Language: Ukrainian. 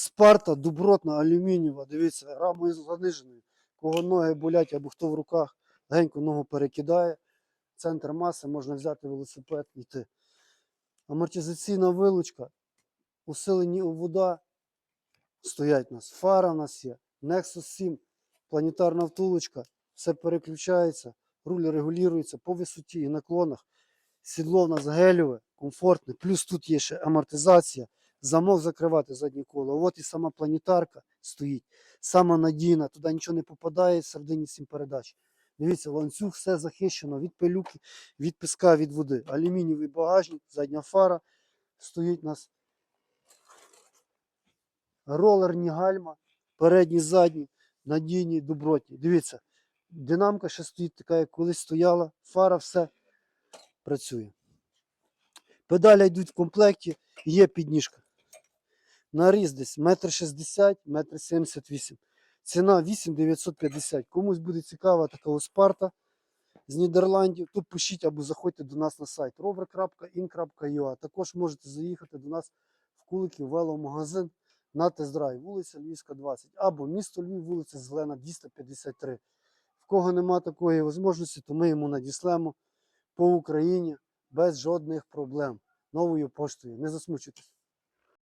Спарта, добротна, алюмінієва, дивіться, рамою заниженою. Кого ноги болять або хто в руках, легенько ногу перекидає. Центр маси, можна взяти велосипед йти. Амортизаційна вилучка, усилені вода стоять у нас. Фара у нас є, Nexus 7, планетарна втулочка, все переключається, руль регулюється по висоті і наклонах. Сідло в нас гелеве, комфортне, плюс тут є ще амортизація, замок закривати заднє коло. От і сама планетарка стоїть, сама надійна, туди нічого не попадає середині сім передач. Дивіться, ланцюг все захищено від пилюки, від піска, від води. Алюмінієвий багажник, задня фара стоїть у нас. Ролерні гальма, передні, задні, надійні, добротні. Дивіться, динамка ще стоїть така, як колись стояла, фара, все працює. Педаля йдуть в комплекті, є підніжка. Наріз десь 1,60 м, 1,78 м. Ціна 8950. Комусь буде цікава така спарта з Нідерландів, то пишіть або заходьте до нас на сайт rover.in.ua. Також можете заїхати до нас в Куликів веломагазин на тест-драйв, вулиця Львівська, 20, або місто Львів, вулиця Зелена, 253. В кого нема такої можливості, то ми йому надіслемо по Україні без жодних проблем новою поштою. Не засмучуйтесь.